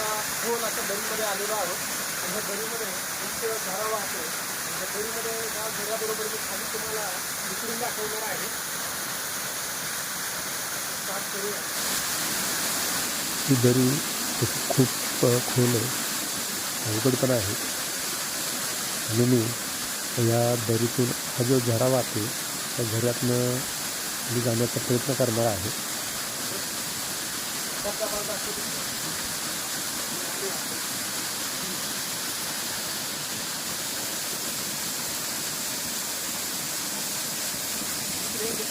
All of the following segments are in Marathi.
असा खोल अशा दरीमध्ये आलेलो आहोत. आणि ह्या दरीमध्ये एक झरा वाहतो आणि ह्या दरीमध्ये त्या झऱ्याबरोबर मी खाली तुम्हाला विसरून दाखवणार आहे. स्टार्ट करूया. ही दरी खूप खोल आहे. अवघड पण आहे. आणि मी या दरीतून हा जो झरा वाहतो त्या झऱ्यातनं मी जाण्याचा प्रयत्न करणार आहे. असं.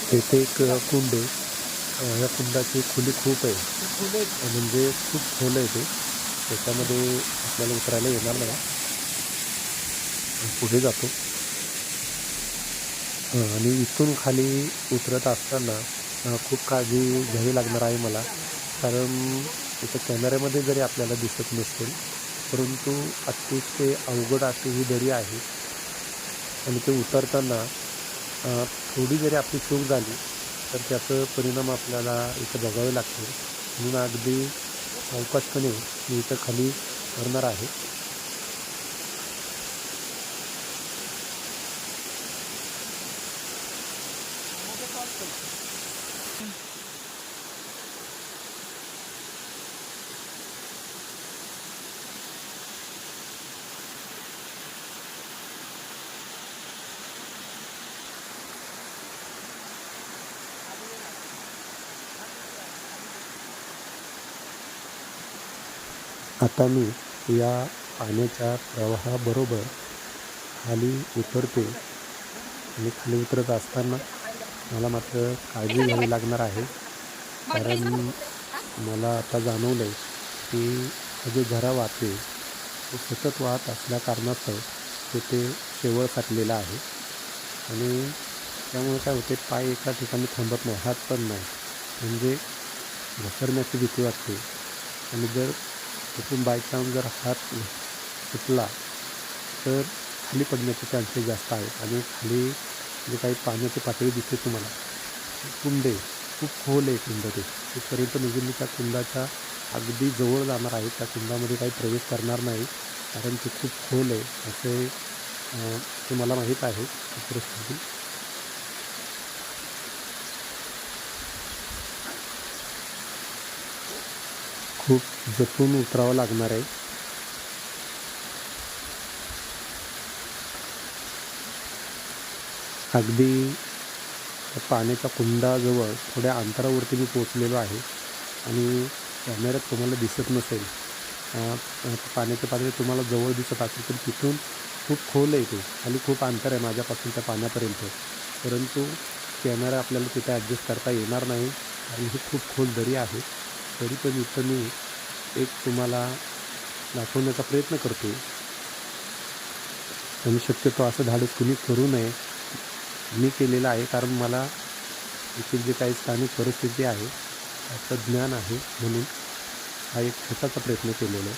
तेथे एक कुंड आहे. ह्या कुंडाची खुली खूप आहे. म्हणजे खूप खोल आहे ते. त्याच्यामध्ये आपल्याला उतरायला येणार नाही. पुढे जातो. आणि इथून खाली उतरत असताना खूप काळजी घ्यावी लागणार आहे मला. कारण इथं कॅमेऱ्यामध्ये जरी आपल्याला दिसत नसेल परंतु अतिशय अवघड अशी ही दरी आहे. आणि ते उतरताना थोडी जरी आपली चूक झाली तर त्याचं परिणाम आपल्याला इथं बघावे लागतील. म्हणून अगदी अवकाशपणे मी इथं खाली करणार आहे. आता मी या पाण्याच्या प्रवाहाबरोबर खाली उतरते. आणि खाली उतरत असताना मला मात्र काळजी घ्यावी लागणार आहे. कारण मला आता जाणवलं आहे की हा जो झरा वाहते तो सतत वाहत असल्या कारणास्तव तिथे शेवळ साठलेला आहे. आणि त्यामुळे काय होते पाय एका ठिकाणी थांबत नाही हात पण नाही. म्हणजे घसरण्याची भीती वाटते. आणि जर तिथून बाय चान्स जर हात सुटला तर खाली पडण्याचे चान्सेस जास्त आहेत. आणि खाली जे काही पाण्याची पातळी दिसते तुम्हाला कुंडे कुंड आहे खूप खोल आहे कुंड ते. तिथपर्यंत निघून म्हणजे मी त्या कुंडाच्या अगदी जवळ जाणार आहे. त्या कुंडामध्ये काही प्रवेश करणार नाही कारण ते खूप खोल आहे. असे तुम्हाला माहीत आहे. परिस्थिती खूप जपून उतरावं लागणार आहे. अगदी पाण्याच्या कुंडाजवळ थोड्या अंतरावरती मी पोचलेलो आहे आणि कॅमेऱ्यात तुम्हाला दिसत नसेल. पाण्याचं पाणी पाण्याची पातळी तुम्हाला जवळ दिसत असेल तर तिथून खूप खोल आहे ते खाली खूप अंतर आहे माझ्यापासून त्या पाण्यापर्यंत. परंतु कॅमेरा आपल्याला तिथे ॲडजस्ट करता येणार नाही आणि ही खूप खोल दरी आहे. तरी पण इथं मी एक तुम्हाला दाखवण्याचा प्रयत्न करतो आणि शक्यतो असं धाडस कुणी करू नये. मी केलेलं आहे कारण मला इथील जे काही स्थानिक परिस्थिती आहे त्याचं ज्ञान आहे म्हणून हा एक छोटासा प्रयत्न केलेला आहे.